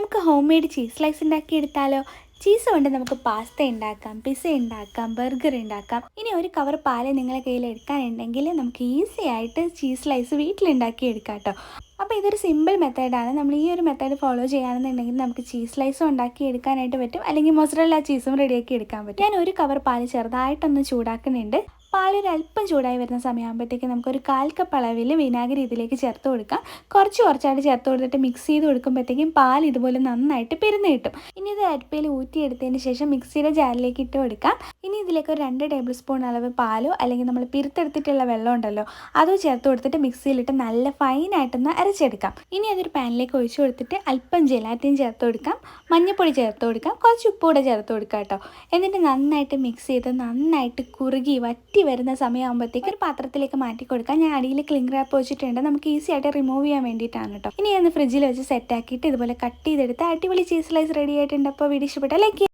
നമുക്ക് home made cheese slice ഉണ്ടാക്കി എടുത്താലോ? ചീസ് കൊണ്ട് നമുക്ക് പാസ്ത ഉണ്ടാക്കാം പിസ ഉണ്ടാക്കാം ബർഗർ ഉണ്ടാക്കാം ഇനി ഒരു കവർ പാൽ നിങ്ങളെ കയ്യിൽ എടുക്കാനുണ്ടെങ്കിൽ നമുക്ക് ഈസി ആയിട്ട് ചീസ് സ്ലൈസ് വീട്ടിലുണ്ടാക്കി എടുക്കാം കേട്ടോ അപ്പോൾ ഇതൊരു സിമ്പിൾ മെത്തേഡാണ് നമ്മൾ ഈ ഒരു മെത്തേഡ് ഫോളോ ചെയ്യുകയാണെന്നുണ്ടെങ്കിൽ നമുക്ക് ചീസ് സ്ലൈസും ഉണ്ടാക്കി എടുക്കാനായിട്ട് പറ്റും. അല്ലെങ്കിൽ മൊസറല്ല ചീസും റെഡിയാക്കി എടുക്കാൻ പറ്റും. ഞാൻ ഒരു കവർ പാൽ ചെറുതായിട്ടൊന്ന് ചൂടാക്കുന്നുണ്ട്. പാലൊരു അല്പം ചൂടായി വരുന്ന സമയമാകുമ്പോഴത്തേക്ക് നമുക്കൊരു കാൽ കപ്പ് അളവിൽ വിനാഗിരി ഇതിലേക്ക് ചേർത്ത് കൊടുക്കാം. കുറച്ച് കുറച്ചായിട്ട് ചേർത്ത് കൊടുത്തിട്ട് മിക്സ് ചെയ്ത് കൊടുക്കുമ്പോഴത്തേക്കും പാൽ ഇതുപോലെ നന്നായിട്ട് പെരുന്ന് കിട്ടും. ഇനി ഇത് അരിപ്പയിൽ ഊറ്റിയെടുത്തതിന് ശേഷം മിക്സിയുടെ ജാറിലേക്ക് ഇട്ട് കൊടുക്കാം. ഇനി ഇതിലേക്ക് ഒരു രണ്ട് ടേബിൾ സ്പൂൺ അളവ് പാലോ അല്ലെങ്കിൽ നമ്മൾ പിരുത്തെടുത്തിട്ടുള്ള വെള്ളം ഉണ്ടല്ലോ അതോ ചേർത്ത് കൊടുത്തിട്ട് മിക്സിയിലിട്ട് നല്ല ഫൈനായിട്ടൊന്ന് അരച്ചെടുക്കാം. ഇനി അതൊരു പാനിലേക്ക് ഒഴിച്ചു കൊടുത്തിട്ട് അല്പം ജെലാറ്റിൻ ചേർത്ത് കൊടുക്കാം. മഞ്ഞൾപ്പൊടി ചേർത്ത് കൊടുക്കാം. കുറച്ച് ഉപ്പ് കൂടെ ചേർത്ത് കൊടുക്കാം കേട്ടോ. എന്നിട്ട് നന്നായിട്ട് മിക്സ് ചെയ്ത് നന്നായിട്ട് കുറുകി വറ്റി വരുന്ന സമയമാകുമ്പോഴത്തേക്ക് ഒരു പാത്രത്തിലേക്ക് മാറ്റി കൊടുക്കാം. ഞാൻ അടിയിൽ ക്ലിംഗ് റാപ്പ് വെച്ചിട്ടുണ്ട്. നമുക്ക് ഈസി ആയിട്ട് റിമൂവ് ചെയ്യാൻ വേണ്ടിയിട്ടാണ് കേട്ടോ ഇനി ഒന്ന് ഫ്രിഡ്ജിൽ വെച്ച് സെറ്റ് ആക്കിയിട്ട് ഇതുപോലെ കട്ട് ചെയ്തെടുത്ത് അടിപൊളി ചീസ് സ്ലൈസ് റെഡി ആയിട്ടുണ്ട്. അപ്പോൾ വീഡിയോ ഇഷ്ടപ്പെട്ടാൽ ലൈക്ക്